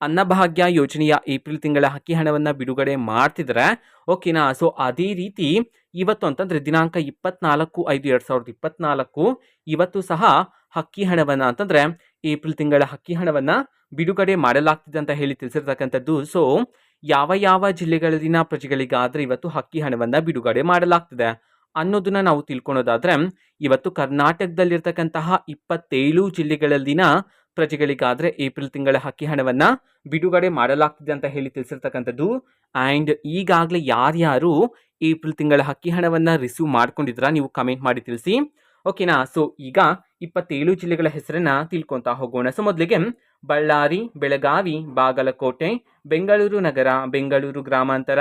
ಅನ್ನಭಾಗ್ಯ ಯೋಜನೆಯ ಏಪ್ರಿಲ್ ತಿಂಗಳ ಹಕ್ಕಿ ಹಣವನ್ನು ಬಿಡುಗಡೆ ಮಾಡ್ತಿದ್ದಾರೆ ಓಕೆನಾ ಸೊ ಅದೇ ರೀತಿ ಇವತ್ತು ಅಂತಂದರೆ ದಿನಾಂಕ ಇಪ್ಪತ್ನಾಲ್ಕು ಐದು ಎರಡು ಸಾವಿರದ ಇಪ್ಪತ್ನಾಲ್ಕು, ಇವತ್ತು ಸಹ ಹಕ್ಕಿ ಹಣವನ್ನು ಅಂತಂದರೆ ಏಪ್ರಿಲ್ ತಿಂಗಳ ಹಕ್ಕಿ ಹಣವನ್ನು ಬಿಡುಗಡೆ ಮಾಡಲಾಗ್ತಿದೆ ಅಂತ ಹೇಳಿ ತಿಳಿಸಿರ್ತಕ್ಕಂಥದ್ದು. ಸೊ ಯಾವ ಯಾವ ಜಿಲ್ಲೆಗಳಲ್ಲಿನ ಪ್ರಜೆಗಳಿಗಾದರೆ ಇವತ್ತು ಹಕ್ಕಿ ಹಣವನ್ನು ಬಿಡುಗಡೆ ಮಾಡಲಾಗ್ತಿದೆ ಅನ್ನೋದನ್ನ ನಾವು ತಿಳ್ಕೊಳೋದಾದರೆ, ಇವತ್ತು ಕರ್ನಾಟಕದಲ್ಲಿರ್ತಕ್ಕಂತಹ ಇಪ್ಪತ್ತೇಳು ಜಿಲ್ಲೆಗಳಲ್ಲಿನ ಪ್ರಜೆಗಳಿಗಾದರೆ ಏಪ್ರಿಲ್ ತಿಂಗಳ ಹಕ್ಕಿ ಹಣವನ್ನು ಬಿಡುಗಡೆ ಮಾಡಲಾಗ್ತಿದೆ ಅಂತ ಹೇಳಿ ತಿಳಿಸಿರ್ತಕ್ಕಂಥದ್ದು. ಆ್ಯಂಡ್ ಈಗಾಗಲೇ ಯಾರ್ಯಾರು ಏಪ್ರಿಲ್ ತಿಂಗಳ ಹಕ್ಕಿ ಹಣವನ್ನು ರಿಸೀವ್ ಮಾಡ್ಕೊಂಡಿದ್ರ ನೀವು ಕಮೆಂಟ್ ಮಾಡಿ ತಿಳಿಸಿ. ಓಕೆನಾ ಸೊ ಈಗ ಇಪ್ಪತ್ತೇಳು ಜಿಲ್ಲೆಗಳ ಹೆಸರನ್ನ ತಿಳ್ಕೊತಾ ಹೋಗೋಣ. ಸೊ ಮೊದಲಿಗೆ ಬಳ್ಳಾರಿ, ಬೆಳಗಾವಿ, ಬಾಗಲಕೋಟೆ, ಬೆಂಗಳೂರು ನಗರ, ಬೆಂಗಳೂರು ಗ್ರಾಮಾಂತರ,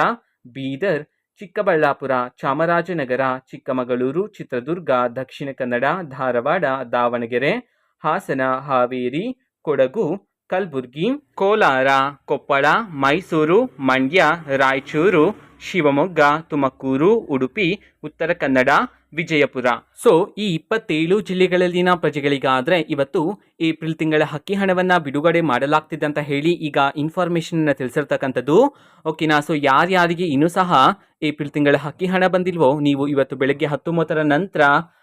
ಬೀದರ್, ಚಿಕ್ಕಬಳ್ಳಾಪುರ, ಚಾಮರಾಜನಗರ, ಚಿಕ್ಕಮಗಳೂರು, ಚಿತ್ರದುರ್ಗ, ದಕ್ಷಿಣ ಕನ್ನಡ, ಧಾರವಾಡ, ದಾವಣಗೆರೆ ಹಾಸನ, ಹಾವೇರಿ, ಕೊಡಗು, ಕಲಬುರ್ಗಿ, ಕೋಲಾರ, ಕೊಪ್ಪಳ, ಮೈಸೂರು, ಮಂಡ್ಯ, ರಾಯಚೂರು, ಶಿವಮೊಗ್ಗ, ತುಮಕೂರು, ಉಡುಪಿ, ಉತ್ತರ ಕನ್ನಡ, ವಿಜಯಪುರ. ಸೊ ಈ ಇಪ್ಪತ್ತೇಳು ಜಿಲ್ಲೆಗಳಲ್ಲಿನ ಪ್ರಜೆಗಳಿಗಾದರೆ ಇವತ್ತು ಏಪ್ರಿಲ್ ತಿಂಗಳ ಹಕ್ಕಿ ಹಣವನ್ನು ಬಿಡುಗಡೆ ಮಾಡಲಾಗ್ತಿದೆ ಅಂತ ಹೇಳಿ ಈಗ ಇನ್ಫಾರ್ಮೇಷನ್ ತಿಳಿಸಿರ್ತಕ್ಕಂಥದ್ದು. ಓಕೆನಾ ಸೊ ಯಾರ್ಯಾರಿಗೆ ಇನ್ನೂ ಸಹ ಏಪ್ರಿಲ್ ತಿಂಗಳ ಹಕ್ಕಿ ಹಣ ಬಂದಿಲ್ವೋ? ನೀವು ಇವತ್ತು ಬೆಳಗ್ಗೆ ಹತ್ತೊಂಬತ್ತರ ನಂತರ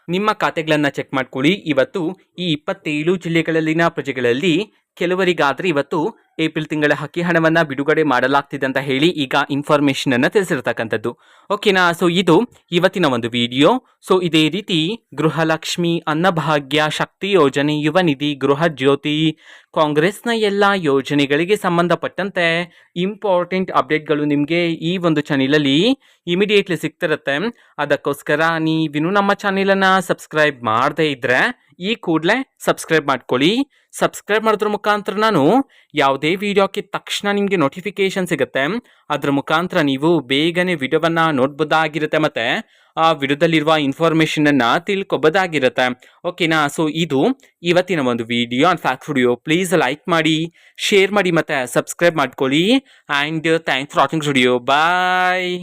ನಿಮ್ಮ ಖಾತೆಗಳನ್ನು ಚೆಕ್ ಮಾಡ್ಕೊಳ್ಳಿ. ಇವತ್ತು ಈ ಇಪ್ಪತ್ತೇಳು ಜಿಲ್ಲೆಗಳಲ್ಲಿನ ಪ್ರಜೆಗಳಲ್ಲಿ ಕೆಲವರಿಗಾದ್ರೆ ಇವತ್ತು ಏಪ್ರಿಲ್ ತಿಂಗಳ ಹಕ್ಕಿ ಹಣವನ್ನು ಬಿಡುಗಡೆ ಮಾಡಲಾಗ್ತಿದೆ ಅಂತ ಹೇಳಿ ಈಗ ಇನ್ಫಾರ್ಮೇಷನನ್ನು ತಿಳಿಸಿರ್ತಕ್ಕಂಥದ್ದು. ಓಕೆನಾ ಸೊ ಇದು ಇವತ್ತಿನ ಒಂದು ವಿಡಿಯೋ ಸೊ ಇದೇ ರೀತಿ ಗೃಹಲಕ್ಷ್ಮಿ ಅನ್ನಭಾಗ್ಯ ಶಕ್ತಿ ಯೋಜನೆ, ಯುವ ನಿಧಿ, ಗೃಹ ಜ್ಯೋತಿ, ಕಾಂಗ್ರೆಸ್ನ ಎಲ್ಲ ಯೋಜನೆಗಳಿಗೆ ಸಂಬಂಧಪಟ್ಟಂತೆ ಇಂಪಾರ್ಟೆಂಟ್ ಅಪ್ಡೇಟ್ಗಳು ನಿಮಗೆ ಈ ಒಂದು ಚಾನಲಲ್ಲಿ ಇಮಿಡಿಯೇಟ್ಲಿ ಸಿಗ್ತಿರುತ್ತೆ. ಅದಕ್ಕೋಸ್ಕರ ನೀವಿನ್ನೂ ನಮ್ಮ ಚಾನೆಲನ್ನು ಸಬ್ಸ್ಕ್ರೈಬ್ ಮಾಡದೇ ಇದ್ದರೆ ಈ ಕೂಡಲೇ ಸಬ್ಸ್ಕ್ರೈಬ್ ಮಾಡ್ಕೊಳ್ಳಿ. ಸಬ್ಸ್ಕ್ರೈಬ್ ಮಾಡೋದ್ರ ಮುಖಾಂತರ ನಾನು ಯಾವುದೇ ವಿಡಿಯೋಕ್ಕೆ ತಕ್ಷಣ ನಿಮಗೆ ನೋಟಿಫಿಕೇಶನ್ ಸಿಗುತ್ತೆ. ಅದರ ಮುಖಾಂತರ ನೀವು ಬೇಗನೆ ವಿಡಿಯೋವನ್ನು ನೋಡ್ಬೋದಾಗಿರುತ್ತೆ ಮತ್ತು ಆ ವಿಡಿಯೋದಲ್ಲಿರುವ ಇನ್ಫಾರ್ಮೇಷನನ್ನು ತಿಳ್ಕೊಬೋದಾಗಿರುತ್ತೆ. ಓಕೆನಾ ಸೊ ಇದು ಇವತ್ತಿನ ಒಂದು video and fact video please like ಮಾಡಿ ಶೇರ್ ಮಾಡಿ ಮತ್ತು ಸಬ್ಸ್ಕ್ರೈಬ್ ಮಾಡ್ಕೊಳ್ಳಿ. And thanks for watching studio bye